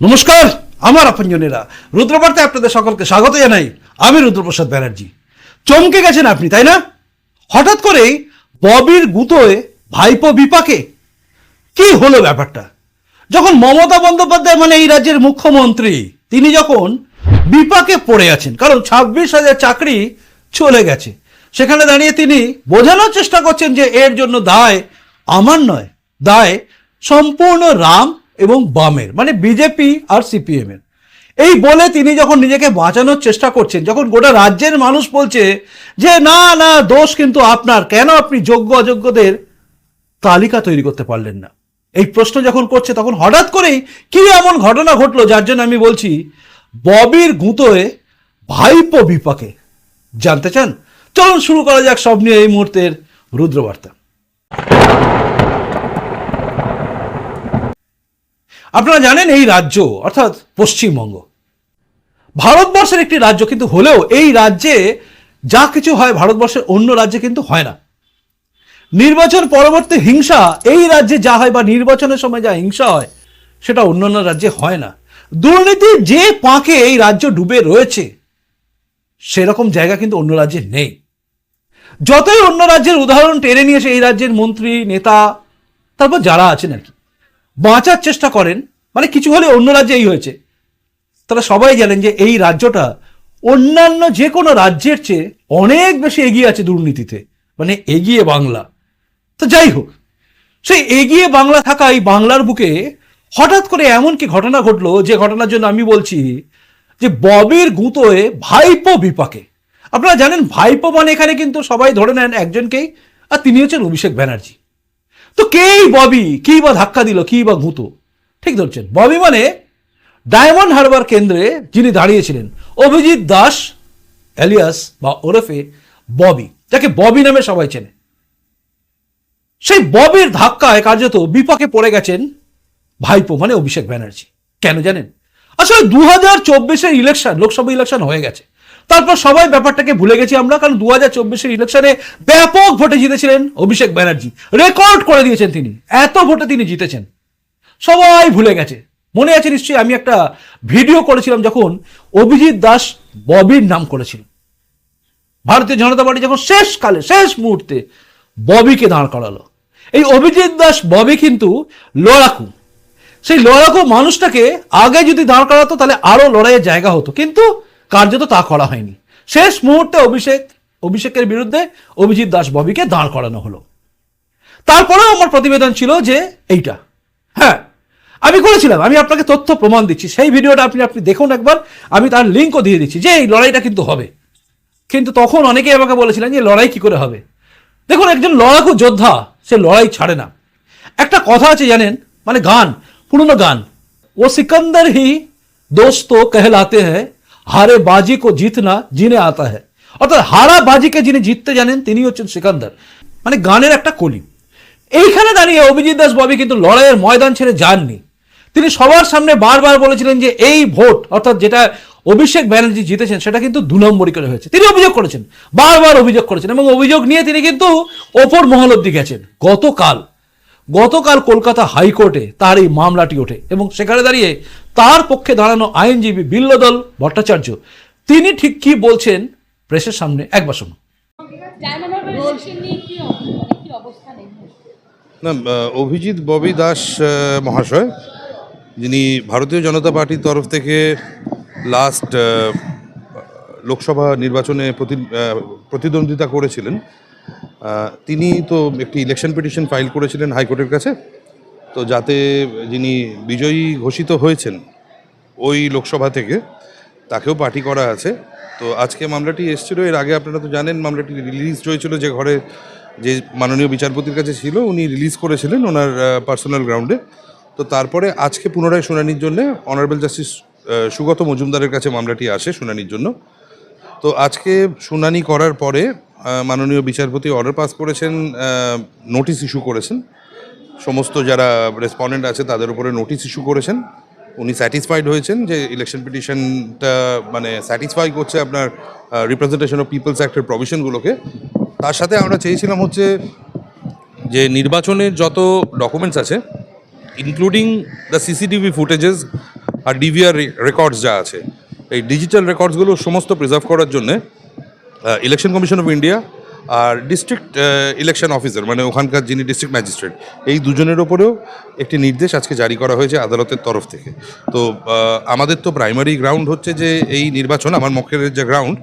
নমস্কার। আমার আপনজনেরা, রুদ্রবার্তায় আপনাদের সকলকে স্বাগত জানাই। আমি রুদ্রপ্রসাদ ব্যানার্জি। চমকে গেছেন আপনি, তাই না? হঠাৎ করেই ববির গুতোয় ভাইপো বিপাকে। কি হলো ব্যাপারটা? যখন মমতা বন্দ্যোপাধ্যায় মানে এই রাজ্যের মুখ্যমন্ত্রী, তিনি যখন বিপাকে পড়ে আছেন, কারণ ছাব্বিশ হাজার চাকরি চলে গেছে, সেখানে দাঁড়িয়ে তিনি বোঝানোর চেষ্টা করছেন যে এর জন্য দায় আমার নয়, দায় সম্পূর্ণ রাম এবং বামের মানে বিজেপি আর সিপিএম এর। এই বলে তিনি যখন নিজেকে বাঁচানোর চেষ্টা করছেন, যখন গোটা রাজ্যের মানুষ বলছে যে, না না, দোষ কিন্তু আপনার, কেন আপনি যোগ্য, অযোগ্যদের তালিকা তৈরি করতে পারলেন না? এই প্রশ্ন যখন করছে, তখন হঠাৎ করেই কি এমন ঘটনা ঘটলো যার জন্য আমি বলছি, ববির গুঁতোয় ভাইপো বিপাকে। জানতে চান? চলুন শুরু করা যাক সব নিয়ে এই মুহূর্তের রুদ্রবার্তা। আপনারা জানেন এই রাজ্য, অর্থাৎ পশ্চিমবঙ্গ। ভারতবর্ষের একটি রাজ্য কিন্তু হলেও এই রাজ্যে যা কিছু হয় ভারতবর্ষের অন্য রাজ্যে কিন্তু হয় না। নির্বাচন পরবর্তী হিংসা, এই রাজ্যে যা হয় বা নির্বাচনের সময় যা হিংসা হয়, সেটা অন্যান্য রাজ্যে হয় না। দুর্নীতির যে পাঁকে এই রাজ্য ডুবে রয়েছে, সেরকম জায়গা কিন্তু অন্য রাজ্যে নেই। যতই অন্য রাজ্যের উদাহরণ টেনে নিয়েছে এই রাজ্যের মন্ত্রী, নেতা, তারপর যারা আছেন আর কি, বাঁচার চেষ্টা করেন মানে কিছু হলে অন্য রাজ্যে এই হয়েছে। তারা সবাই জানেন যে এই রাজ্যটা অন্যান্য যে কোনো রাজ্যের চেয়ে অনেক বেশি এগিয়ে আছে দুর্নীতিতে। মানে এগিয়ে বাংলা। তো যাই হোক সেই এগিয়ে বাংলা থাকা এই বাংলার বুকে হঠাৎ করে এমন কি ঘটনা ঘটলো? যে ঘটনার জন্য আমি বলছি যে ববির গুঁতোয় ভাইপো বিপাকে। আপনারা জানেন ভাইপো মানে এখানে কিন্তু সবাই ধরে নেন একজনকেই, আর তিনি হচ্ছেন অভিষেক ব্যানার্জি। তো কেই ববি? কি বা ধাক্কা দিল? কি বা গুঁতো? ঠিক ধরছেন। ববি মানে ডায়মন্ড হারবার কেন্দ্রে যিনি দাঁড়িয়েছিলেন, অভিজিৎ দাস, এলিয়াস বা ওরফে ববি, যাকে ববি নামে সবাই চেনে। সেই ববির ধাক্কায় কার্যত বিপাকে পড়ে গেছেন ভাইপো মানে অভিষেক ব্যানার্জি। কেন জানেন? আসলে দু হাজার চব্বিশের ইলেকশন লোকসভা ইলেকশন হয়ে গেছে। তারপর সবাই ব্যাপারটাকে ভুলে গেছি আমরা, কারণ দু হাজার চব্বিশের ইলেকশনে ব্যাপক ভোটে জিতেছিলেন অভিষেক ব্যানার্জি। রেকর্ড করে দিয়েছেন তিনি। এত ভোটে তিনি জিতেছেন। সবাই ভুলে গেছে। মনে আছে নিশ্চয়ই আমি একটা ভিডিও করেছিলাম যখন অভিজিৎ দাস ববির নাম করেছিল। ভারতীয় জনতা পার্টি যখন শেষকালে, শেষ মুহূর্তে ববিকে দাঁড় করালো। এই অভিজিৎ দাস, ববি কিন্তু লড়াকু। সেই লড়াকু মানুষটাকে আগে যদি দাঁড় করাতো তাহলে আরও লড়াইয়ের জায়গা হতো। কিন্তু কার্যত তা করা হয়নি। শেষ মুহূর্তে অভিষেক, অভিষেকের বিরুদ্ধে অভিজিৎ দাস ববিকে দাঁড় করানো হলো। তারপরেও আমার প্রতিবেদন ছিল যে এইটা। হ্যাঁ আমি করেছিলাম, আমি আপনাকে তথ্য প্রমাণ দিচ্ছি। সেই ভিডিওটা আপনি আপনি দেখুন একবার, আমি তার লিঙ্কও দিয়ে দিচ্ছি যে এই লড়াইটা কিন্তু হবে। কিন্তু তখন অনেকেই আমাকে বলেছিলেন যে লড়াই কি করে হবে? দেখুন, একজন লড়াকু যোদ্ধা, সে লড়াই ছাড়ে না। একটা কথা আছে জানেন মানে গান, পুরনো গান। ও সিকন্দর হি দোস্ত কহলাতে হ্যাঁ হারে বাজি কো জিতনা জিনে আতা হ্যাঁ অর্থাৎ হারা বাজিকে যিনি জিততে জানেন তিনি হচ্ছেন সিকান্দার। মানে গানের একটা কলি। এইখানে দাঁড়িয়ে অভিজিৎ দাস ববি কিন্তু লড়াইয়ের ময়দান ছেড়ে যাননি। তিনি সবার সামনে বারবার বলেছিলেন যে এই ভোট অর্থাৎ যেটা অভিষেক ব্যানার্জি জিতেছেন সেটা কিন্তু দু নম্বরই করে হয়েছে। তিনি অভিযোগ করেছেন বারবার অভিযোগ করেছেন এবং অভিযোগ নিয়ে তিনি কিন্তু ওপর মহল অব্দি গেছেন। গতকাল গতকাল কলকাতা হাইকোর্টে তার এই মামলাটি ওঠে এবং সেখানে দাঁড়িয়ে তার পক্ষে দাঁড়ানো আইনজীবী বিল্লদল ভট্টাচার্য তিনি ঠিক কি বলছেন প্রেসের সামনে? একবার শুনুন। না অভিজিৎ ববি দাস মহাশয়। যিনি ভারতীয় জনতা পার্টির তরফ থেকে লাস্ট লোকসভা নির্বাচনে প্রতি- প্রতিদ্বন্দ্বিতা করেছিলেন তিনি তো একটি ইলেকশন পিটিশন ফাইল করেছিলেন হাইকোর্টের কাছে। তো যাতে যিনি বিজয়ী ঘোষিত হয়েছেন ওই লোকসভা থেকে, তাকেও পার্টি করা আছে। তো আজকে মামলাটি এসেছিল, এর আগে আপনারা তো জানেন মামলাটি রিলিজ হয়েছিল যে ঘরে যে মাননীয় বিচারপতির কাছে ছিল, উনি রিলিজ করেছিলেন ওনার পার্সোনাল গ্রাউন্ডে তো তারপরে আজকে পুনরায় শুনানির জন্য অনারেবল জাস্টিস সুগত মজুমদারের কাছে মামলাটি আসে শুনানির জন্য। তো আজকে শুনানি করার পরে মাননীয় বিচারপতি অর্ডার পাস করেছেন নোটিশ ইস্যু করেছেন। সমস্ত যারা রেসপন্ডেন্ট আছে তাদের উপরে নোটিশ ইস্যু করেছেন। উনি স্যাটিসফাইড হয়েছেন যে ইলেকশন পিটিশনটা মানে স্যাটিসফাই করছে আপনার রিপ্রেজেন্টেশন অফ পিপলস অ্যাক্টের প্রভিশনগুলোকে তার সাথে আমরা চেয়েছিলাম হচ্ছে যে নির্বাচনের যত ডকুমেন্টস আছে ইনক্লুডিং দ্য সিসিটিভি ফুটেজেস আর ডিভিআর রেকর্ডস যা আছে। এই ডিজিটাল রেকর্ডসগুলো সমস্ত প্রিজার্ভ করার জন্যে ইলেকশন কমিশন অফ ইন্ডিয়া আর ডিস্ট্রিক্ট ইলেকশন অফিসার মানে ওখানকার যিনি ডিস্ট্রিক্ট ম্যাজিস্ট্রেট এই দুজনের ওপরেও একটি নির্দেশ আজকে জারি করা হয়েছে আদালতের তরফ থেকে। তো আমাদের তো প্রাইমারি গ্রাউন্ড হচ্ছে যে এই নির্বাচন, আমার মক্কেলের যে গ্রাউন্ড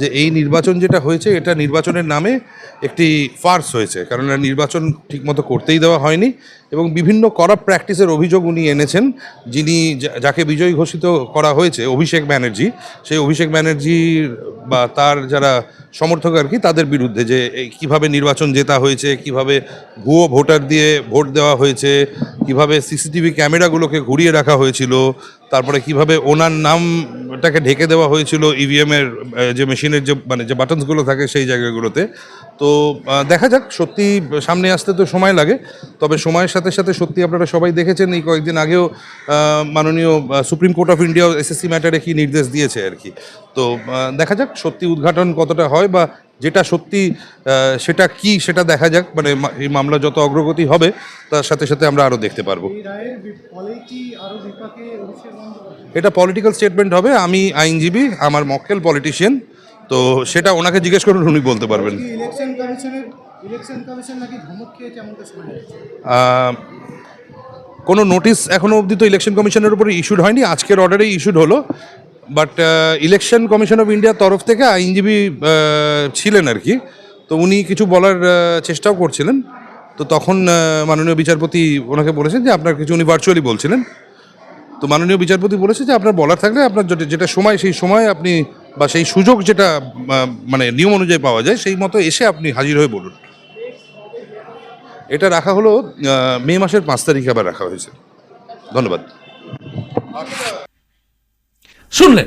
যে এই নির্বাচন যেটা হয়েছে, এটা নির্বাচনের নামে একটি ফার্স হয়েছে। কারণ নির্বাচন ঠিকমতো করতেই দেওয়া হয়নি। এবং বিভিন্ন করাপ প্র্যাকটিসের অভিযোগ উনি এনেছেন, যিনি যাকে বিজয়ী ঘোষিত করা হয়েছে, অভিষেক ব্যানার্জি, সেই অভিষেক ব্যানার্জির বা তার যারা সমর্থক আর কি, তাদের বিরুদ্ধে যে কীভাবে নির্বাচন জেতা হয়েছে, কীভাবে ভুয়ো ভোটার দিয়ে ভোট দেওয়া হয়েছে, কীভাবে সিসিটিভি ক্যামেরাগুলোকে ঘুরিয়ে রাখা হয়েছিল, তারপরে কীভাবে ওনার নামটাকে ঢেকে দেওয়া হয়েছিল ইভিএমের যে মেশিনের যে মানে যে বাটনসগুলো থাকে সেই জায়গাগুলোতে তো দেখা যাক সত্যি সামনে আসতে তো সময় লাগে তবে সময়ের সাথে সাথে সত্যি আপনারা সবাই দেখেছেন এই কয়েকদিন আগেও মাননীয় supreme court of India SSC ম্যাটারে কি নির্দেশ দিয়েছে আর কি। তো দেখা যাক সত্যি উদ্ঘাটন কতটা হয় বা যেটা সত্যি সেটা কি সেটা দেখা যাক মানে এই মামলা যত অগ্রগতি হবে তার সাথে সাথে আমরা আরও দেখতে পারব। এটা পলিটিক্যাল স্টেটমেন্ট হবে আমি আইনজীবী আমার মক্কেল পলিটিশিয়ান তো সেটা ওনাকে জিজ্ঞেস করুন উনি বলতে পারবেন। ইলেকশন কমিশনের ইলেকশন কমিশন নাকি ধমক খেয়েছে এমনটা শোনা কোনো নোটিশ এখনও অবধি তো ইলেকশন কমিশনের উপরে ইস্যুড হয়নি। আজকের অর্ডারেই ইস্যুড হলো। বাট ইলেকশন কমিশন অফ ইন্ডিয়ার তরফ থেকে আইনজীবী ছিলেন আর কি। তো উনি কিছু বলার চেষ্টাও করছিলেন। তো তখন মাননীয় বিচারপতি ওনাকে বলেছেন যে আপনার কিছু উনি ভার্চুয়ালি বলছিলেন। তো মাননীয় বিচারপতি বলেছে যে আপনার বলার থাকলে আপনার যেটা- সময়, সেই সময় আপনি বা সেই সুযোগ যেটা মানে নিয়ম অনুযায়ী পাওয়া যায়, সেই মতো এসে আপনি হাজির হয়ে বলুন। এটা রাখা হলো মে মাসের পাঁচ তারিখে আবার রাখা হয়েছে। ধন্যবাদ। শুনলেন?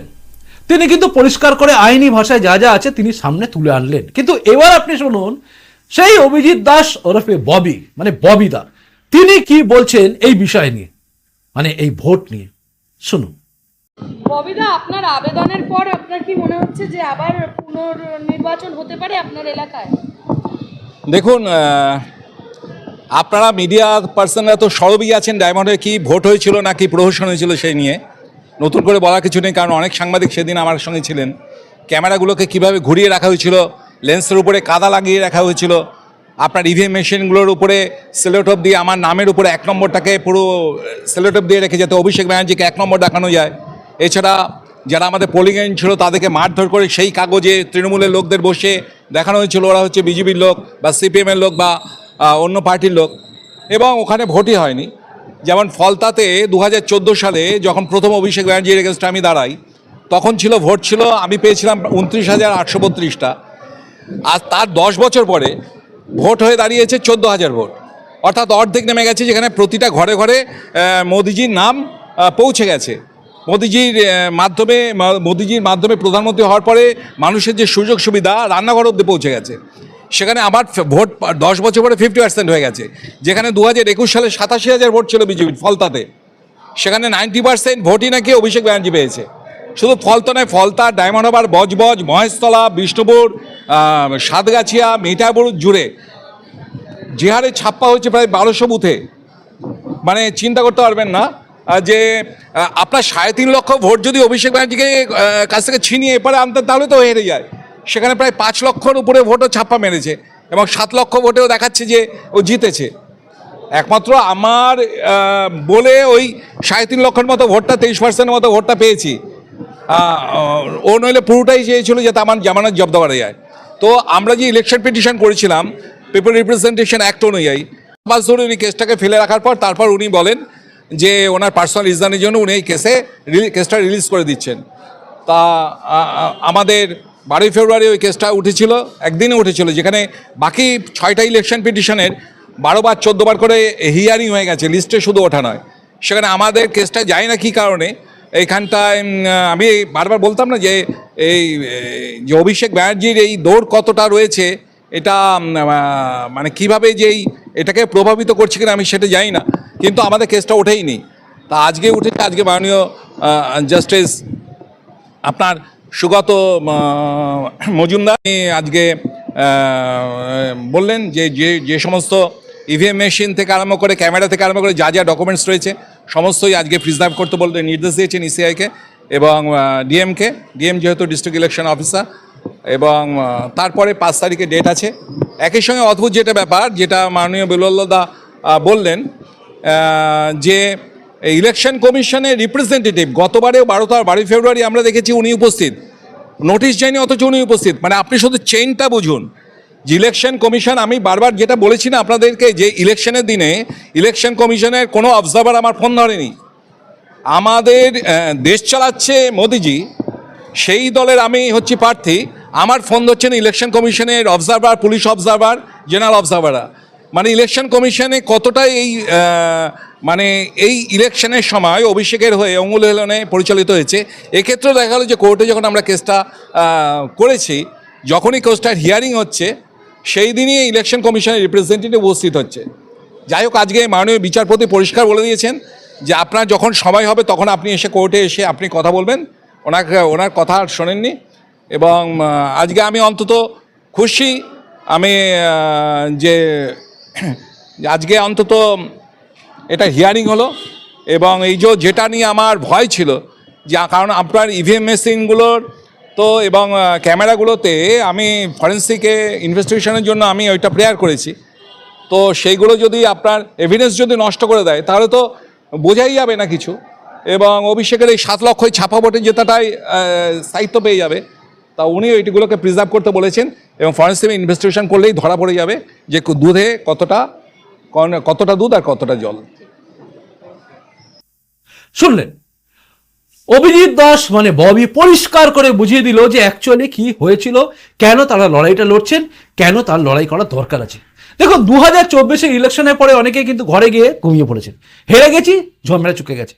তিনি কিন্তু পরিষ্কার করে আইনি ভাষায় যা যা আছে তিনি সামনে তুলে আনলেন। কিন্তু এবার আপনি শুনুন, সেই অভিজিৎ দাস ওরফে ববি মানে ববি দা, তিনি কি বলছেন এই বিষয় নিয়ে? মানে এই ভোট নিয়ে। শুনুন। ববিদা আপনার আবেদনের পর আপনার কি মনে হচ্ছে যে আবার পুনর্নির্বাচন হতে পারে আপনার এলাকায়? দেখুন আপনারা মিডিয়া পার্সনরা তো সরবই আছেন ডায়মন্ডে কি ভোট হয়েছিল নাকি প্রহসন হয়েছিল সেই নিয়ে। নতুন করে বলার কিছু নেই কারণ অনেক সাংবাদিক সেদিন আমার সঙ্গে ছিলেন। ক্যামেরাগুলোকে কীভাবে ঘুরিয়ে রাখা হয়েছিল লেন্সের উপরে কাদা লাগিয়ে রাখা হয়েছিল আপনার ইভিএম মেশিনগুলোর উপরে সেলোটপ দিয়ে, আমার নামের উপরে এক নম্বরটাকে পুরো সেলোটপ দিয়ে রেখে যাতে অভিষেক ব্যানার্জিকে এক নম্বর দেখানো যায়। এছাড়া যারা আমাদের পোলিং এজেন্ট ছিল, তাদেরকে মারধর করে সেই কাগজে তৃণমূলের লোকদের বসে দেখানো হয়েছিল। ওরা হচ্ছে বিজেপির লোক বা সিপিএমের লোক বা অন্য পার্টির লোক। এবং ওখানে ভোটই হয়নি। যেমন ফলতাতে দু হাজার চোদ্দ সালে যখন প্রথম অভিষেক ব্যানার্জির এগেনস্টে আমি দাঁড়াই, তখন ছিল ভোট ছিল, আমি পেয়েছিলাম উনত্রিশ হাজার আটশো বত্রিশটা। আর তার দশ বছর পরে ভোট হয়ে দাঁড়িয়েছে চোদ্দ হাজার ভোট। অর্থাৎ অর্ধেক নেমে গেছে যেখানে প্রতিটা ঘরে ঘরে মোদিজির নাম পৌঁছে গেছে। মোদিজির মাধ্যমে মোদিজির মাধ্যমে প্রধানমন্ত্রী হওয়ার পরে মানুষের যে সুযোগ সুবিধা, রান্নাঘর অব্দি পৌঁছে গেছে। সেখানে আবার ভোট দশ বছর পরে ফিফটি পার্সেন্ট হয়ে গেছে। যেখানে দু হাজার একুশ সালে সাতাশি হাজার ভোট ছিল বিজেপির ফলতাতে। সেখানে নাইনটি পার্সেন্ট ভোটই নাকি অভিষেক ব্যানার্জি পেয়েছে। শুধু ফলতা নয়, ফলতা, ডায়মন্ড হারবার বজবজ মহেশতলা, বিষ্ণুপুর সাতগাছিয়া, মিঠাপুর জুড়ে যে হারে ছাপ্পা হয়েছে প্রায় বারোশো বুথে। মানে চিন্তা করতে পারবেন না যে আপনার সাড়ে তিন লক্ষ ভোট যদি অভিষেক ব্যানার্জিকে কাছ থেকে ছিনিয়ে এপারে আনতেন, তাহলে তো হেরে যায়। সেখানে প্রায় পাঁচ লক্ষর উপরে ভোটও ছাপ্পা মেরেছে এবং সাত লক্ষ ভোটেও দেখাচ্ছে যে ও জিতেছে। একমাত্র আমার বলে ওই সাড়ে তিন লক্ষের মতো ভোটটা, তেইশ পার্সেন্টের মতো ভোটটা পেয়েছি। ও নইলে পুরোটাই চেয়েছিল যাতে আমার জামানত জব্দ করা যায়। তো আমরা যে ইলেকশন পিটিশন করেছিলাম পিপল রিপ্রেজেন্টেশন অ্যাক্ট অনুযায়ী মাস ধরে উনি কেসটাকে ফেলে রাখার পর তারপর উনি বলেন যে ওনার পার্সোনাল রিজনের জন্য উনি এই কেসে কেসটা রিলিজ করে দিচ্ছেন। তা আমাদের বারোই ফেব্রুয়ারি ওই কেসটা উঠেছিল একদিনে উঠেছিল, যেখানে বাকি ছয়টা ইলেকশন পিটিশনের বারো বার, চোদ্দ বার করে হিয়ারিং হয়ে গেছে লিস্টে শুধু ওঠা নয়। সেখানে আমাদের কেসটা যায় না কী কারণে? এইখানটায় আমি বারবার বলতাম না যে এই যে অভিষেক ব্যানার্জির এই দৌড় কতটা রয়েছে, এটা মানে কীভাবে যে এই, এটাকে প্রভাবিত করছে কিনা আমি সেটা জানি না, কিন্তু আমাদের কেসটা ওঠেই ওঠেইনি তা আজকে উঠেছে, আজকে মাননীয় জাস্টিস আপনার সুগত মজুমদার আজকে বললেন যে যে সমস্ত ইভিএম মেশিন থেকে আরম্ভ করে, ক্যামেরা থেকে আরম্ভ করে যা যা ডকুমেন্টস রয়েছে সমস্তই আজকে প্রিজার্ভ করতে বলতে নির্দেশ দিয়েছেন ইসিআইকে এবং ডিএমকে ডিএম যেহেতু ডিস্ট্রিক্ট ইলেকশন অফিসার এবং তারপরে পাঁচ তারিখে ডেট আছে। একই সঙ্গে অদ্ভুত যেটা ব্যাপার, যেটা মাননীয় বেলুল্লাদা বললেন যে ইলেকশন কমিশনের রিপ্রেজেন্টেটিভ গতবারেও বারো বারোই ফেব্রুয়ারি আমরা দেখেছি উনি উপস্থিত। নোটিশ যায়নি অথচ উনি উপস্থিত। মানে আপনি শুধু চেইনটা বুঝুন। যে ইলেকশন কমিশন আমি বারবার যেটা বলেছি না আপনাদেরকে, যে ইলেকশনের দিনে ইলেকশন কমিশনের কোনো অবজারভার আমার ফোন ধরেনি। আমাদের দেশ চালাচ্ছে মোদিজি, সেই দলের আমি হচ্ছি প্রার্থী। আমার ফোন ধরছেন ইলেকশন কমিশনের অবজারভার পুলিশ অবজারভার জেনারেল অবজারভাররা মানে ইলেকশন কমিশনে কতটা এই মানে এই ইলেকশনের সময় অভিষেকের হয়ে অঙ্গুল হেলনে পরিচালিত হয়েছে এক্ষেত্রে দেখা গেলো যে কোর্টে যখন আমরা কেসটা করেছি, যখনই কেসটার হিয়ারিং হচ্ছে সেই দিনই ইলেকশন কমিশনের রিপ্রেজেন্টেটিভ উপস্থিত হচ্ছে। যাই হোক, আজকে মাননীয় বিচারপতি পরিষ্কার বলে দিয়েছেন যে আপনার যখন সময় হবে, তখন আপনি এসে কোর্টে এসে আপনি কথা বলবেন। ওনাকে, ওনার কথা আর শোনেননি। এবং আজকে আমি অন্তত খুশি, আমি যে আজকে অন্তত এটা হিয়ারিং হলো এবং এই যে যেটা নিয়ে আমার ভয় ছিল, যে কারণ আপনার ইভিএম মেশিনগুলোর তো এবং ক্যামেরাগুলোতে আমি ফরেন্সিকে ইনভেস্টিগেশনের জন্য আমি ওইটা প্রেয়ার করেছি। তো সেইগুলো যদি আপনার এভিডেন্স যদি নষ্ট করে দেয়, তাহলে তো বোঝাই যাবে না কিছু। এবং অভিষেকের এই সাত লক্ষ ছাপা ভোটের জেতাটাই স্থায়িত্ব পেয়ে যাবে। তা উনি ওইটিগুলোকে প্রিজার্ভ করতে বলেছেন এবং ফরেন্সিক ইনভেস্টিগেশন করলেই ধরা পড়ে যাবে যে দুধে কতটা কতটা দুধ আর কতটা জল। শুনলেন? অভিজিৎ দাস মানে ববি পরিষ্কার করে বুঝিয়ে দিল যে অ্যাকচুয়ালি কি হয়েছিল, কেন তারা লড়াইটা লড়ছেন, কেন তার লড়াই করার দরকার আছে। দেখুন দু হাজার চব্বিশের ইলেকশনের পরে অনেকে কিন্তু ঘরে গিয়ে ঘুমিয়ে পড়েছেন। হেরে গেছি ঝমেলা চুকে গেছে।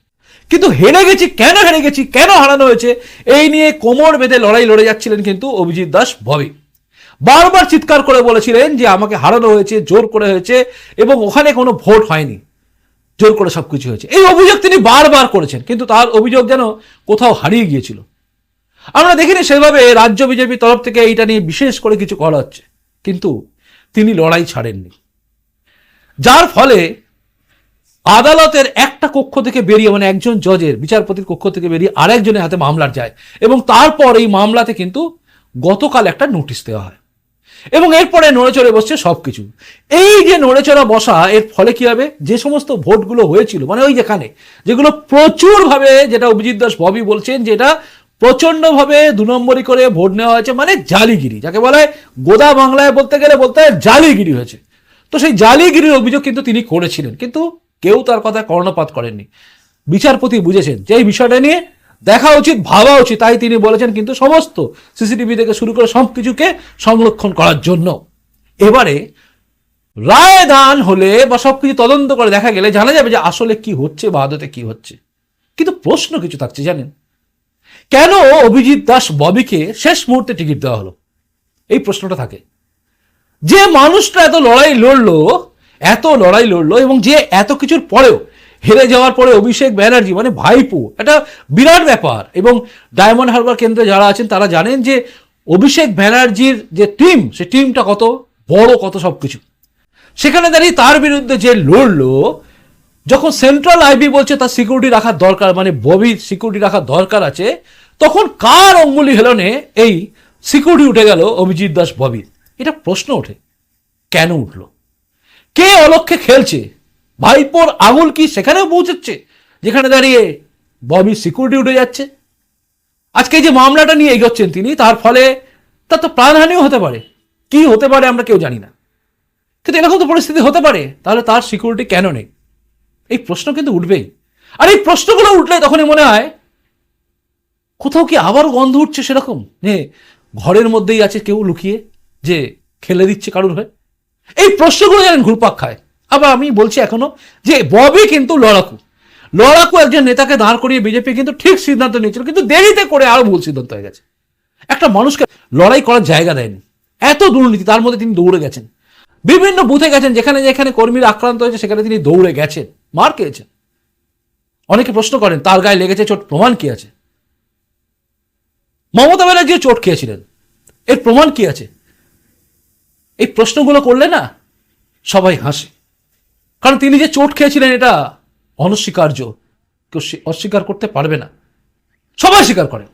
কিন্তু হেরে গেছি, কেন হেরে গেছি, কেন হারানো হয়েছে, এই নিয়ে কোমর বেঁধে লড়াই লড়ে যাচ্ছিলেন কিন্তু অভিজিৎ দাস, ববি। বারবার চিৎকার করে বলেছিলেন যে আমাকে হারানো হয়েছে, জোর করে হয়েছে, এবং ওখানে কোনো ভোট হয়নি। জোর করে সব কিছু হয়েছে। এই অভিযোগ তিনি বারবার করেছেন, কিন্তু তার অভিযোগ যেন কোথাও হারিয়ে গিয়েছিল। আমরা দেখিনি সেভাবে রাজ্য বিজেপির তরফ থেকে এইটা নিয়ে বিশেষ করে কিছু করা হচ্ছে, কিন্তু তিনি লড়াই ছাড়েননি। যার ফলে আদালতের একটা কক্ষ থেকে বেরিয়ে মানে একজন জজের, বিচারপতির কক্ষ থেকে বেরিয়ে আরেকজনের হাতে মামলার যায়, এবং তারপর এই মামলাতে কিন্তু গতকাল একটা নোটিশ দেওয়া হয়। এবং এরপরে নড়ে চড়ে বসছে সবকিছু। এই যে নড়ে চড়া বসা, এর ফলে কি হবে? যে সমস্ত ভোটগুলো হয়েছিল মানে ওই যেখানে, যেগুলো প্রচুরভাবে, যেটা অভিজিৎ দাস ববি বলছেন যেটা প্রচন্ডভাবে দু নম্বরই করে ভোট নেওয়া হয়েছে মানে জালিগিরি, যাকে বলা হয় গোদা বাংলায় বলতে গেলে বলতে হয় জালিগিরি হয়েছে। তো সেই জালিগিরির অভিযোগ কিন্তু তিনি করেছিলেন, কিন্তু কেউ তার কথা কর্ণপাত করেননি। বিচারপতি বুঝেছেন যে এই বিষয়টা নিয়ে দেখা উচিত, ভাবা উচিত, তাই তিনি বলেছেন কিন্তু সমস্ত সিসিটিভি থেকে শুরু করে সব কিছুকে সংরক্ষণ করার জন্য। এবারে রায় দান হলে বা সবকিছু তদন্ত করে দেখা গেলে জানা যাবে যে আসলে কি হচ্ছে বা আদতে কি হচ্ছে। কিন্তু প্রশ্ন কিছু থাকছে, জানেন? কেন অভিজিৎ দাস ববিকে শেষ মুহূর্তে টিকিট দেওয়া হলো? এই প্রশ্নটা থাকে। যে মানুষটা এত লড়াই লড়লো, এত লড়াই লড়লো এবং যে এত কিছুর পরেও হেরে যাওয়ার পরে অভিষেক ব্যানার্জি মানে ভাইপো এটা বিরাট ব্যাপার। এবং ডায়মন্ড হারবার কেন্দ্রে যারা আছেন, তারা জানেন যে অভিষেক ব্যানার্জির যে টিম, সে টিমটা কত বড়, কত সব কিছু সেখানে দাঁড়িয়ে তার বিরুদ্ধে যে লড়লো, যখন সেন্ট্রাল আইবি বলছে তার সিকিউরিটি রাখার দরকার মানে ববির সিকিউরিটি রাখার দরকার আছে, তখন কার অঙ্গুলি হেলনে এই সিকিউরিটি উঠে গেল অভিজিৎ দাস ববির? এটা প্রশ্ন ওঠে। কেন উঠল? কে অলক্ষে খেলছে? ভাইপোর আঙুল কি সেখানেও পৌঁছচ্ছে যেখানে দাঁড়িয়ে ববির সিকিউরিটি উঠে যাচ্ছে। আজকে যে মামলাটা নিয়ে এগোচ্ছেন তিনি, তার ফলে তার তো প্রাণহানিও হতে পারে। কি হতে পারে আমরা কেউ জানি না। কিন্তু এরকম তো পরিস্থিতি হতে পারে, তাহলে তার সিকিউরিটি কেন নেই? এই প্রশ্ন কিন্তু উঠবেই। আর এই প্রশ্নগুলো উঠলে তখনই মনে হয়, কোথাও কি আবার গন্ধ উঠছে সেরকম? যে ঘরের মধ্যেই আছে কেউ লুকিয়ে যে খেলে দিচ্ছে কারুর হয়ে। এই প্রশ্নগুলো জানেন ঘুরপাক খায়। আবার আমি বলছি এখনও যে ববি কিন্তু লড়াকু। লড়াকু একজন নেতাকে দাঁড় করিয়ে বিজেপি কিন্তু ঠিক সিদ্ধান্ত নিয়েছিল, কিন্তু দেরিতে করে আরও ভুল সিদ্ধান্ত হয়ে গেছে। একটা মানুষকে লড়াই করার জায়গা দেয়নি। এত দুর্নীতি, তার মধ্যে তিনি দৌড়ে গেছেন। বিভিন্ন বুথে গেছেন, যেখানে যেখানে কর্মীরা আক্রান্ত হয়েছে, সেখানে তিনি দৌড়ে গেছেন, মার খেয়েছেন। অনেকে প্রশ্ন করেন, তার গায়ে লেগেছে চোট, প্রমাণ কি আছে? মমতা ব্যানার্জি চোট খেয়েছিলেন, এর প্রমাণ কি আছে? এই প্রশ্নগুলো করলে না সবাই হাসে। কারণ তিনি যে চোট খেয়েছিলেন এটা অনস্বীকার্য। কেউ অস্বীকার করতে পারবে না। সবাই স্বীকার করে।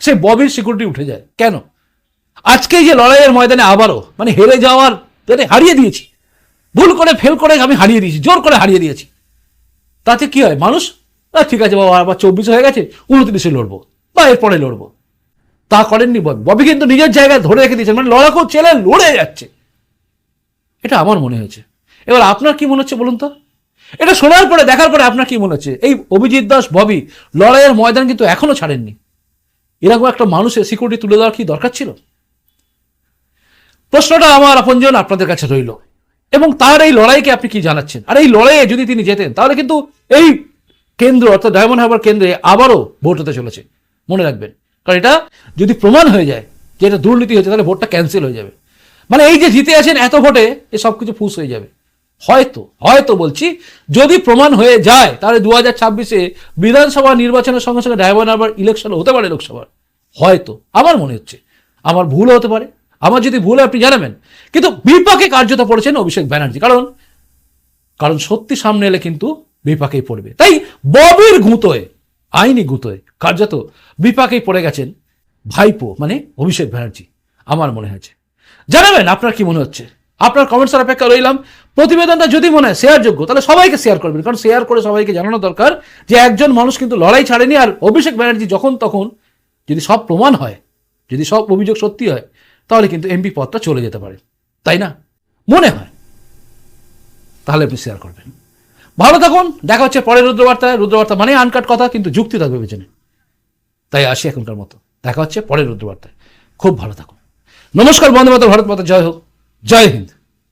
সেই ববির সিকিউরিটি উঠে যায়। কেন? আজকে যে লড়াইয়ের ময়দানে আবারও মানে হেরে যাওয়ার হারিয়ে দিয়েছি। ভুল করে ফেল করে আমি হারিয়ে দিয়েছি জোর করে হারিয়ে দিয়েছি। তাতে কি হয়? মানুষ "আহ, ঠিক আছে বাবা আবার চব্বিশ হয়ে গেছে উনত্রিশে লড়বো বা এরপরে লড়বো। তা করেননি ববি। ববি কিন্তু নিজের জায়গায় ধরে রেখে দিয়েছেন। মানে লড়াকু ছেলে লড়ে যাচ্ছে। এটা আমার মনে হয়েছে। এবার আপনার কি মনে হচ্ছে বলুন তো? এটা শোনার পরে, দেখার পরে আপনার কি মনে হচ্ছে? এই অভিজিৎ দাস, ববি, লড়াইয়ের ময়দান কিন্তু এখনও ছাড়েননি। এরকম একটা মানুষের সিকিউরিটি তুলে দেওয়ার কি দরকার ছিল? প্রশ্নটা আমার আপনজন আপনাদের কাছে রইল। এবং তার এই লড়াইকে আপনি কি জানাচ্ছেন? আর এই লড়াইয়ে যদি তিনি যেতেন তাহলে কিন্তু এই কেন্দ্র, অর্থাৎ ডায়মন্ড হারবার কেন্দ্রে আবারও ভোট হতে চলেছে। মনে রাখবেন। কারণ এটা যদি প্রমাণ হয়ে যায় যে এটা দুর্নীতি হয়েছে, তাহলে ভোটটা ক্যান্সেল হয়ে যাবে। মানে এই যে জিতে আছেন, এত ভোটে এ সব কিছু ফুস হয়ে যাবে। হয়তো হয়তো বলছি, যদি প্রমাণ হয়ে যায়, তাহলে দু হাজার ছাব্বিশে বিধানসভা নির্বাচনের সঙ্গে সঙ্গে ডায়মন্ড হারবার ইলেকশন হতে পারে লোকসভার। হয়তো, আমার মনে হচ্ছে। আমার ভুল হতে পারে। আমার যদি ভুল আপনি জানাবেন। কিন্তু বিপাকে কার্যত পড়েছেন অভিষেক ব্যানার্জি। কারণ কারণ সত্যি সামনে এলে কিন্তু বিপাকেই পড়বে। তাই ববির গুঁতোয়, আইনি গুঁতোয় কার্যত বিপাকেই পড়ে গেছেন ভাইপো মানে অভিষেক ব্যানার্জি, আমার মনে হয়েছে। জানাবেন, আপনার কি মনে হচ্ছে? আপনার কমেন্টসের অপেক্ষা রইলাম। প্রতিবেদনটা যদি মনে হয় শেয়ারযোগ্য তাহলে সবাইকে শেয়ার করবেন। কারণ শেয়ার করে সবাইকে জানানো দরকার যে একজন মানুষ কিন্তু লড়াই ছাড়েনি আর অভিষেক ব্যানার্জি যখন তখন যদি সব প্রমাণ হয়, যদি সব অভিযোগ সত্যি হয়, তাহলে কিন্তু এমপি পদটা চলে যেতে পারে। তাই না? মনে হয়। তাহলে আপনি শেয়ার করবেন। ভালো থাকুন। দেখা হচ্ছে পরের রুদ্রবার্তায়। রুদ্রবার্তা মানে আনকাট কথা, কিন্তু যুক্তি থাকবে পেছনে। তাই আসি এখনকার মতো। দেখা হচ্ছে পরের রুদ্রবার্তায়। খুব ভালো থাকুন। নমস্কার বন্ধু মাতা ভারত মাতা জয় হোক। জয় হিন্দ